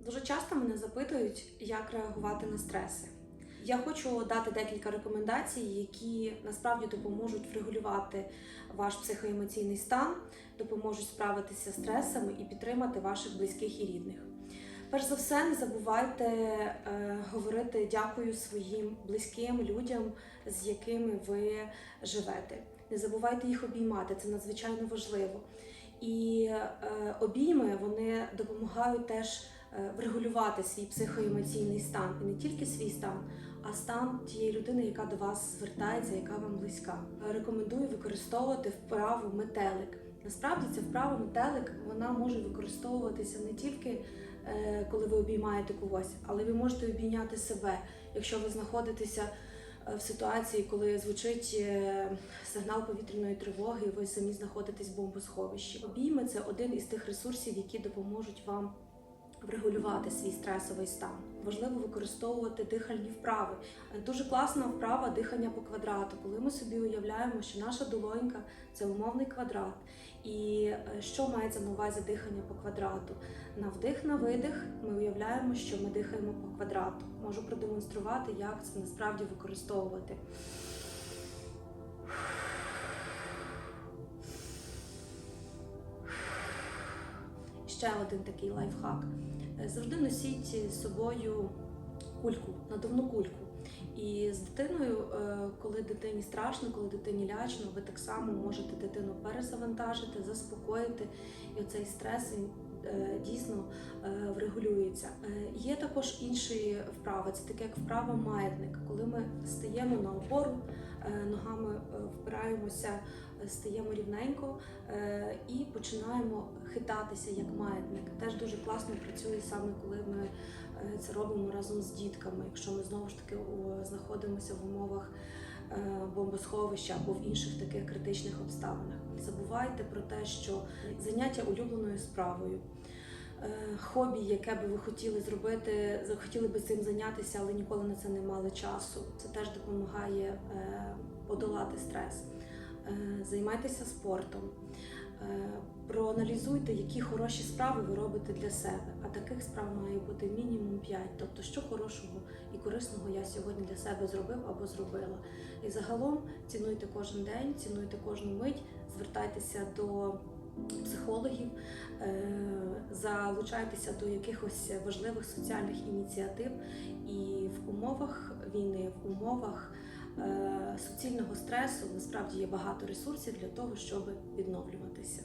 Дуже часто мене запитують, як реагувати на стреси. Я хочу дати декілька рекомендацій, які насправді допоможуть врегулювати ваш психоемоційний стан, допоможуть справитися з стресами і підтримати ваших близьких і рідних. Перш за все, не забувайте е, говорити дякую своїм близьким людям, з якими ви живете. Не забувайте їх обіймати, це надзвичайно важливо. І е, обійми вони допомагають теж врегулювати свій психоемоційний стан і не тільки свій стан, а стан тієї людини, яка до вас звертається, яка вам близька. Е, Рекомендую використовувати вправу метелик. Насправді ця вправа метелик вона може використовуватися не тільки е, коли ви обіймаєте когось, але ви можете обійняти себе, якщо ви знаходитеся е, в ситуації, коли звучить е, сигнал повітряної тривоги, і ви самі знаходитесь в бомбосховищі. Обійми це один із тих ресурсів, які допоможуть вам врегулювати свій стресовий стан. Важливо використовувати дихальні вправи. Дуже класна вправа дихання по квадрату, коли ми собі уявляємо, що наша долонька це умовний квадрат. І е, що мається на увазі дихання по квадрату? На вдих, на видих ми уявляємо, що ми дихаємо по квадрату. Можу продемонструвати, як це насправді використовувати. Ще один такий лайфхак. Е, Завжди носіть з собою кульку, надувну кульку. І з дитиною, е, коли дитині страшно, коли дитині лячно, ви так само можете дитину перезавантажити, заспокоїти, і оцей стрес він е, дійсно врегулюється. Є також інші вправи. Це таке як вправа маятник, коли ми стаємо на опору, ногами впираємося, стаємо рівненько е, і починаємо хитатися як маятник. Теж дуже класно працює саме коли ми е, це робимо разом з дітками, якщо ми знову ж таки знаходимося в умовах е, бомбосховища або в інших таких критичних обставинах. Забувайте про те, що заняття улюбленою справою. Хобі, яке би ви хотіли зробити, захотіли би цим зайнятися, але ніколи на це не мали часу. Це теж допомагає подолати стрес. Е, Займайтеся спортом. Е, Проаналізуйте, які хороші справи ви робите для себе. А таких справ має бути мінімум 5. Тобто, що хорошого і корисного я сьогодні для себе зробив або зробила. І загалом цінуйте кожен день, цінуйте кожну мить, звертайтеся до психологів, е, залучайтеся до якихось важливих соціальних ініціатив. І в умовах війни, в умовах суцільного стресу насправді є багато ресурсів для того, щоб відновлюватися.